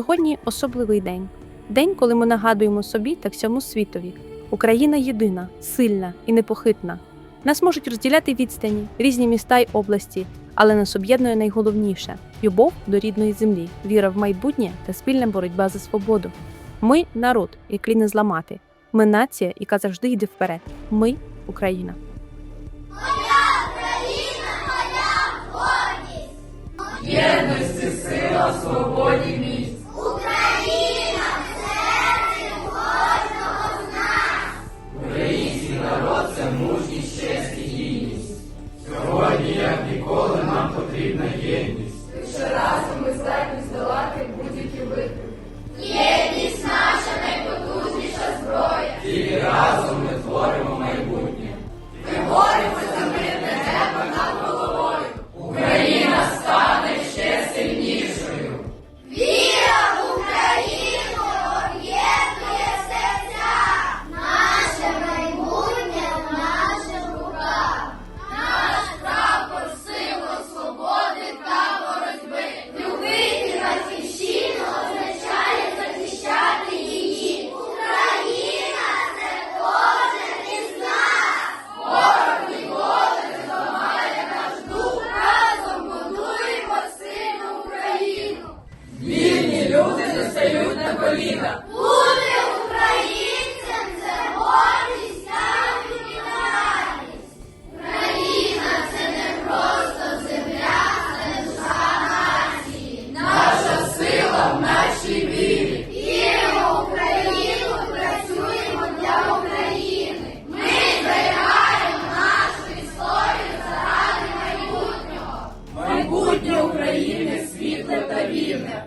Сьогодні особливий день. День, коли ми нагадуємо собі та всьому світові. Україна єдина, сильна і непохитна. Нас можуть розділяти відстані, різні міста й області, але нас об'єднує найголовніше любов до рідної землі, віра в майбутнє та спільна боротьба за свободу. Ми народ, який не зламати. Ми нація, яка завжди йде вперед. Ми Україна. Єдності, сила, свободі мужність, честь і гідність. Сьогодні, як ніколи, нам потрібна єдність. Коліна. Бути українцем це гордість та відповідальність. Україна це не просто земля, це душа нації. Наша сила в нашій вірі. Віримо в Україну, працюємо для України. Ми зберігаємо нашу історію заради майбутнього. Майбутнє України світле та вільне.